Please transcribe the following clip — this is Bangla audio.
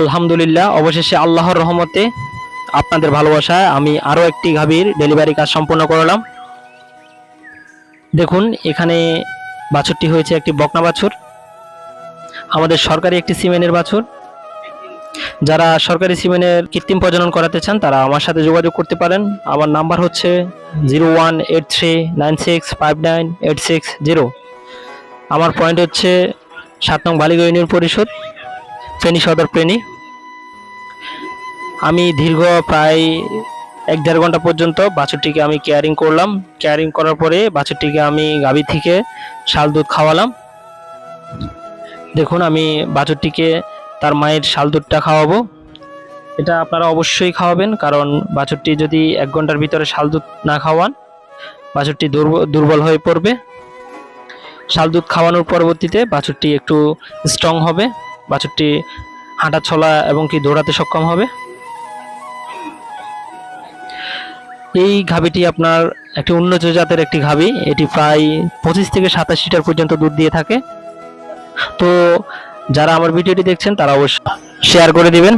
আলহামদুলিল্লাহ, অবশেষে আল্লাহর রহমতে আপনাদের ভালোবাসায় আমি আরও একটি গাভীর ডেলিভারি কাজ সম্পন্ন করলাম। দেখুন, এখানে বাছুরটি হয়েছে একটি বকনা বাছুর, আমাদের সরকারি একটি সিমেনের বাছুর। যারা সরকারি সিমেনের কৃত্রিম প্রজনন করাতে চান, তারা আমার সাথে যোগাযোগ করতে পারেন। আমার নাম্বার হচ্ছে zero one eight three nine six five nine eight six zero. আমার পয়েন্ট হচ্ছে সাত নং বালিগঞ্জ ইউনিয়ন পরিষদ। ফেনী সদর ফেনী আমি দীর্ঘ প্রায় এক দেড় ঘণ্টা পর্যন্ত বাছুরটিকে আমি কেয়ারিং করলাম। কেয়ারিং করার পরে বাছুরটিকে আমি গাভী থেকে শাল দুধ খাওয়ালাম। দেখুন, আমি বাছুরটিকে তার মায়ের শাল দুধটা খাওয়াবো। এটা আপনারা অবশ্যই খাওয়াবেন, কারণ বাছুরটি যদি এক ঘণ্টার ভিতরে শাল দুধ না খাওয়ান, বাছুরটি দুর্ব- দুর্বল হয়ে পড়বে। শাল দুধ খাওয়ানোর পরবর্তীতে বাছুরটি একটু স্ট্রং হবে। বাছুরটি হাঁটা, ছলা এবং কি দৌড়াতে সক্ষম হবে? এই ঘাবিটি আপনার একটি উন্নত জাতের একটি ঘাবি। এটি প্রায় পঁচিশ থেকে সাতাশ লিটার পর্যন্ত দুধ দিয়ে থাকে। তো যারা আমার ভিডিওটি দেখছেন, তারা অবশ্যই শেয়ার করে দিবেন।